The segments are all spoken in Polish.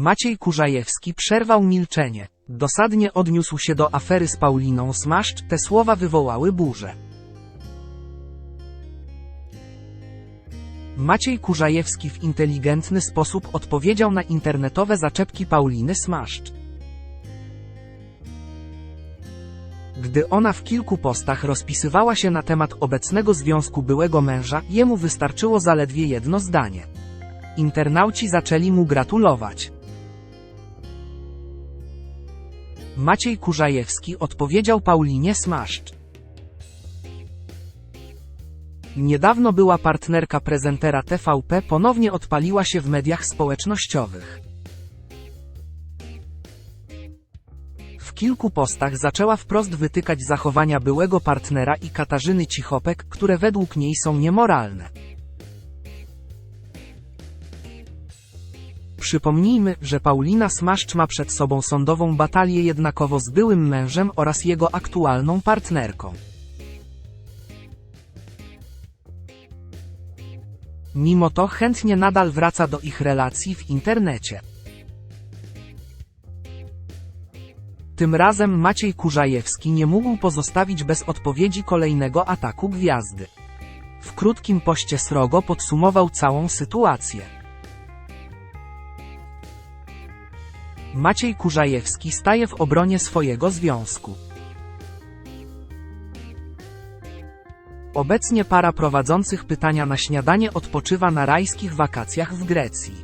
Maciej Kurzajewski przerwał milczenie. Dosadnie odniósł się do afery z Pauliną Smaszcz, te słowa wywołały burzę. Maciej Kurzajewski w inteligentny sposób odpowiedział na internetowe zaczepki Pauliny Smaszcz. Gdy ona w kilku postach rozpisywała się na temat obecnego związku byłego męża, jemu wystarczyło zaledwie jedno zdanie. Internauci zaczęli mu gratulować. Maciej Kurzajewski odpowiedział Paulinie Smaszcz. Niedawno była partnerka prezentera TVP ponownie odpaliła się w mediach społecznościowych. W kilku postach zaczęła wprost wytykać zachowania byłego partnera i Katarzyny Cichopek, które według niej są niemoralne. Przypomnijmy, że Paulina Smaszcz ma przed sobą sądową batalię jednakowo z byłym mężem oraz jego aktualną partnerką. Mimo to chętnie nadal wraca do ich relacji w internecie. Tym razem Maciej Kurzajewski nie mógł pozostawić bez odpowiedzi kolejnego ataku gwiazdy. W krótkim poście srogo podsumował całą sytuację. Maciej Kurzajewski staje w obronie swojego związku. Obecnie para prowadzących pytania na śniadanie odpoczywa na rajskich wakacjach w Grecji.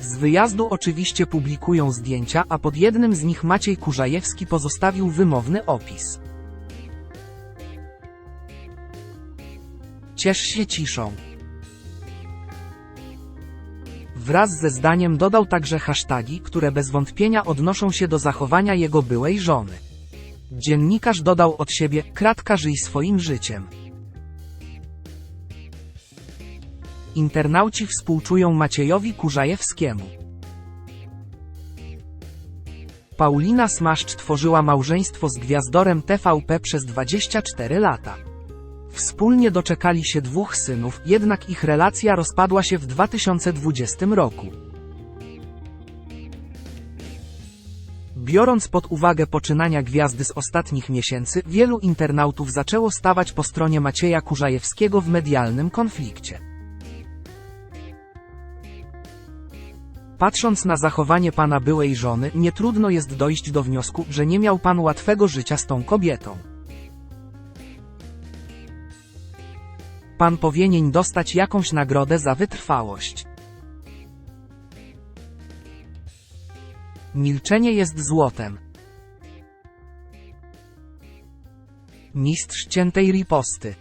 Z wyjazdu oczywiście publikują zdjęcia, a pod jednym z nich Maciej Kurzajewski pozostawił wymowny opis. Ciesz się ciszą. Wraz ze zdaniem dodał także hasztagi, które bez wątpienia odnoszą się do zachowania jego byłej żony. Dziennikarz dodał od siebie, kratka żyj swoim życiem. Internauci współczują Maciejowi Kurzajewskiemu. Paulina Smaszcz tworzyła małżeństwo z gwiazdorem TVP przez 24 lata. Wspólnie doczekali się dwóch synów, jednak ich relacja rozpadła się w 2020 roku. Biorąc pod uwagę poczynania gwiazdy z ostatnich miesięcy, wielu internautów zaczęło stawać po stronie Macieja Kurzajewskiego w medialnym konflikcie. Patrząc na zachowanie pana byłej żony, nie trudno jest dojść do wniosku, że nie miał pan łatwego życia z tą kobietą. Pan powinien dostać jakąś nagrodę za wytrwałość. Milczenie jest złotem. Mistrz ciętej riposty.